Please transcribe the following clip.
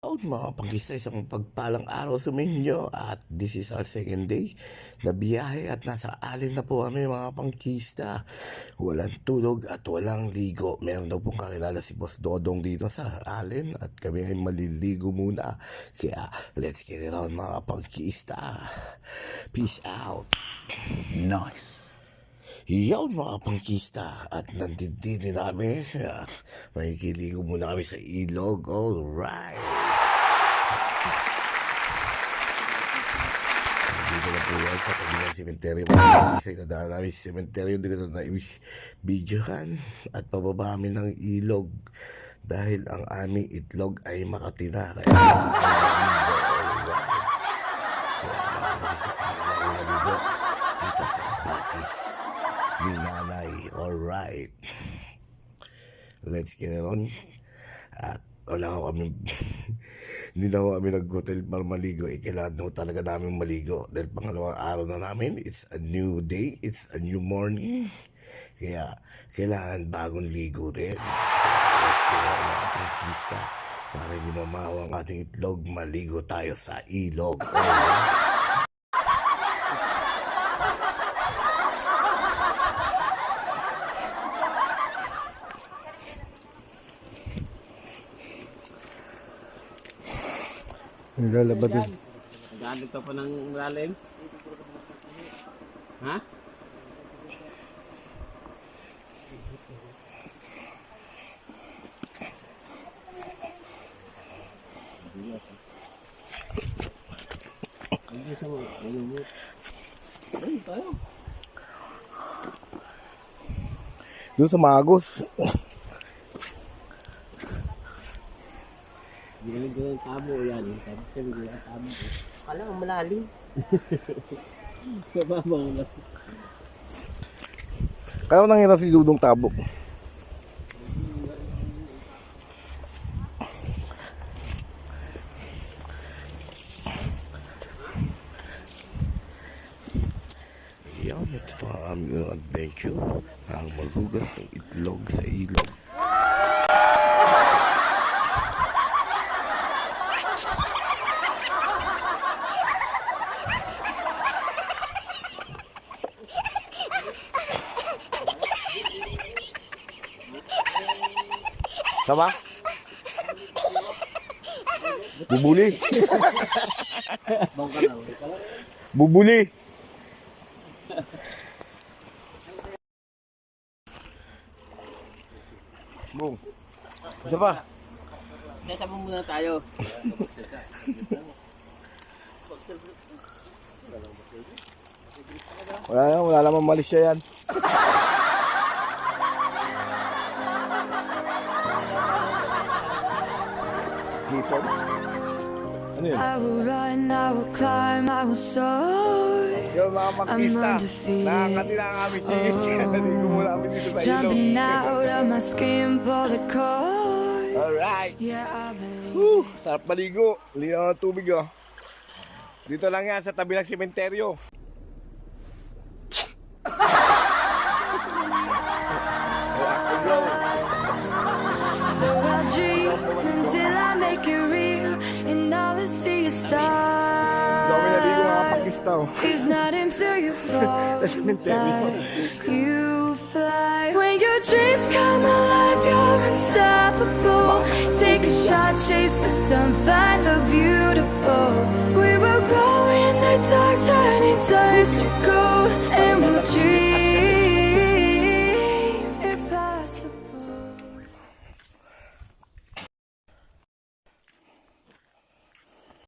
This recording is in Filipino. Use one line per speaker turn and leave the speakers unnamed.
Out mga pangkista, isang pagpalang araw sa inyo at this is our second day na biyahe at nasa alin na po kami mga pangkista. Walang tulog at walang ligo. Meron daw pong kakilala si Boss Dodong dito sa alin at kami ay maliligo muna. Kaya let's get it on mga pangkista. Peace out.
Nice.
Yan mga pangkista at nandito din namin. Uh, makikiligo muna kami sa ilog. Alright. Yan sa tabi ng sementeryo. Isa na daan namin sa sementeryo. Hindi ko na na-videohan. At pababa kami ng ilog. Dahil ang aming itlog ay makatina. Kaya. Kaya mga basta sa mga maligo. Dito sa Batis ni nanay. Alright. Let's get it on. At wala ko kami, hindi na kami nag-hotel para maligo. Eh, kailangan ho talaga namin maligo. Dahil pangalawang araw na namin, it's a new day, it's a new morning. Kaya, kailangan bagong ligo rin. Get it on mga pangkista. Para hindi mamawa ang ating itlog, maligo tayo sa ilog. Alright. Naglalaba din.
Nagaalag ka pa ng malalim? Ha? Hindi sa mga malumot. Ayun tayo.
Doon sa Magos.
Ko tabo yan. Tapos kami ginaling ang tabo. Kala ang malalim. Sa babaw na.
Kaya ko nangyari si Dudong Tabo. Yan, ito ang aming adventure. Ang maghugas ng itlog sa ilog. Sama? Bubuli. Bubuli. Bung. Isa pa.
Kaya mo muna tayo.
Wala na, wala namang malis siya yan. Hipon? Ano yun?
I will run, I will climb, I will soar.
Yung mga
undefeated.
nakakatila ang aming sigit. Kaya naligo muna kami dito sa ilog.
Jumping out of my skin, pull the cord.
Alright.
Yeah, I believe.
Whew, sarap maligo. Linaw ng tubig oh. Dito lang yan sa tabi ng sementeryo.
It's not until you fall that you fly. When your dreams come alive, you're unstoppable. Take a shot, chase the sun, fight